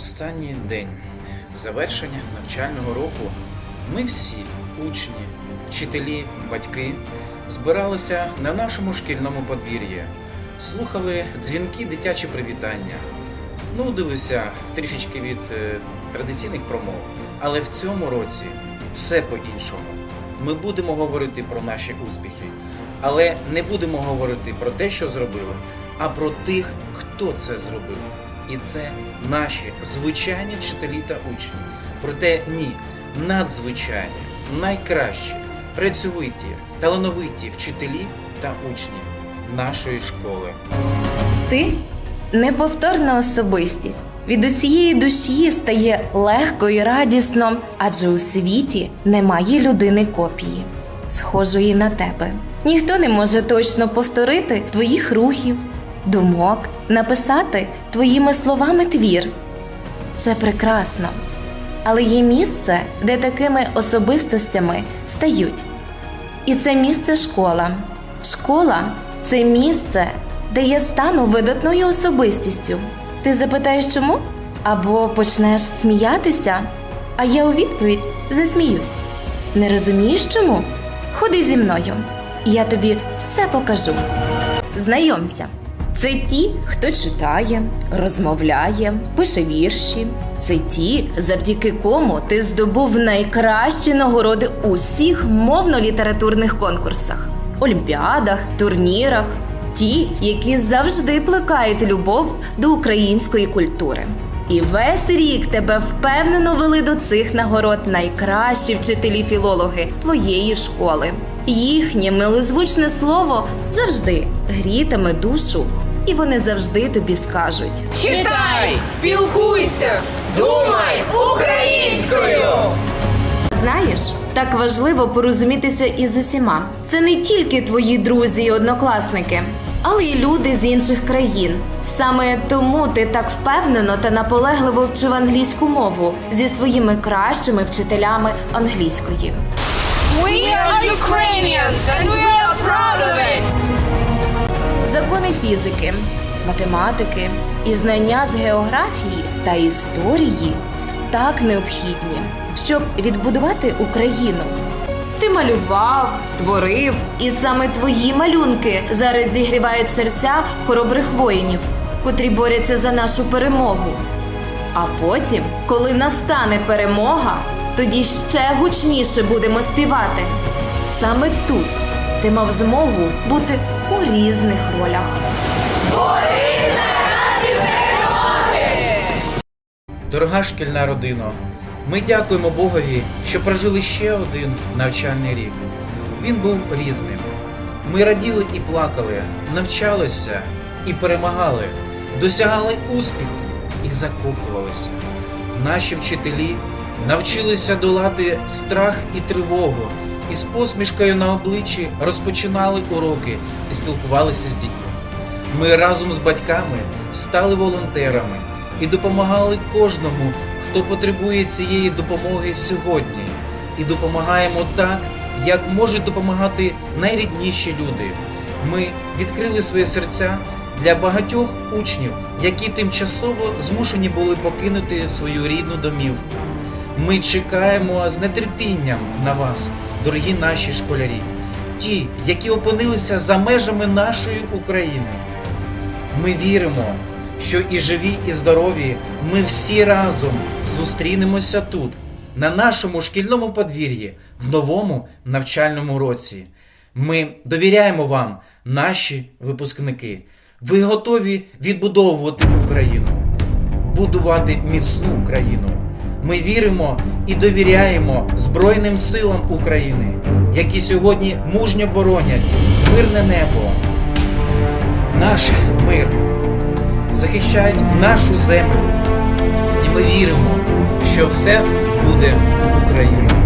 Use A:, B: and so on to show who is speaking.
A: Останній день завершення навчального року ми всі, учні, вчителі, батьки, збиралися на нашому шкільному подвір'ї, слухали дзвінки дитячі привітання, нудилися трішечки від е, традиційних промов. Але в цьому році все по-іншому. Ми будемо говорити про наші успіхи, але не будемо говорити про те, що зробили, а про тих, хто це зробив. І це наші звичайні вчителі та учні. Проте ні, надзвичайні, найкращі, працьовиті, талановиті вчителі та учні нашої школи.
B: Ти неповторна особистість. Від усієї душі стає легко і радісно, адже у світі немає людини копії, схожої на тебе. Ніхто не може точно повторити твоїх рухів, думок, написати твоїми словами твір. Це прекрасно. Але є місце, де такими особистостями стають. І це місце школа. Школа це місце, де я стану видатною особистістю. Ти запитаєш чому? Або почнеш сміятися, а я у відповідь засміюсь. Не розумієш чому? Ходи зі мною, я тобі все покажу. Знайомся. Це ті, хто читає, розмовляє, пише вірші. Це ті, завдяки кому ти здобув найкращі нагороди у всіх мовно-літературних конкурсах, олімпіадах, турнірах. Ті, які завжди плекають любов до української культури. І весь рік тебе впевнено вели до цих нагород найкращі вчителі-філологи твоєї школи. Їхнє милозвучне слово завжди грітиме душу, і вони завжди тобі скажуть.
C: Читай, спілкуйся, думай українською.
B: Знаєш, так важливо порозумітися із усіма. Це не тільки твої друзі і однокласники, але й люди з інших країн. Саме тому ти так впевнено та наполегливо вчив англійську мову зі своїми кращими вчителями англійської.
C: We are Ukrainians and we are proud of it.
B: Закони фізики, математики і знання з географії та історії так необхідні, щоб відбудувати Україну. Ти малював, творив, і саме твої малюнки зараз зігрівають серця хоробрих воїнів, котрі борються за нашу перемогу. А потім, коли настане перемога, тоді ще гучніше будемо співати. Саме тут ти мав змогу бути у різних ролях.
A: Дорога шкільна родино, ми дякуємо Богові, що прожили ще один навчальний рік. Він був різним. Ми раділи і плакали, навчалися і перемагали, досягали успіху і закохувалися. Наші вчителі навчилися долати страх і тривогу, і з посмішкою на обличчі розпочинали уроки і спілкувалися з дітьми. Ми разом з батьками стали волонтерами і допомагали кожному, хто потребує цієї допомоги сьогодні, і допомагаємо так, як можуть допомагати найрідніші люди. Ми відкрили свої серця для багатьох учнів, які тимчасово змушені були покинути свою рідну домівку. Ми чекаємо з нетерпінням на вас, дорогі наші школярі, ті, які опинилися за межами нашої України. Ми віримо, що і живі, і здорові ми всі разом зустрінемося тут, на нашому шкільному подвір'ї, в новому навчальному році. Ми довіряємо вам, наші випускники. Ви готові відбудовувати Україну, будувати міцну Україну. Ми віримо і довіряємо Збройним силам України, які сьогодні мужньо боронять мирне небо, наш мир, захищають нашу землю. І ми віримо, що все буде Україна.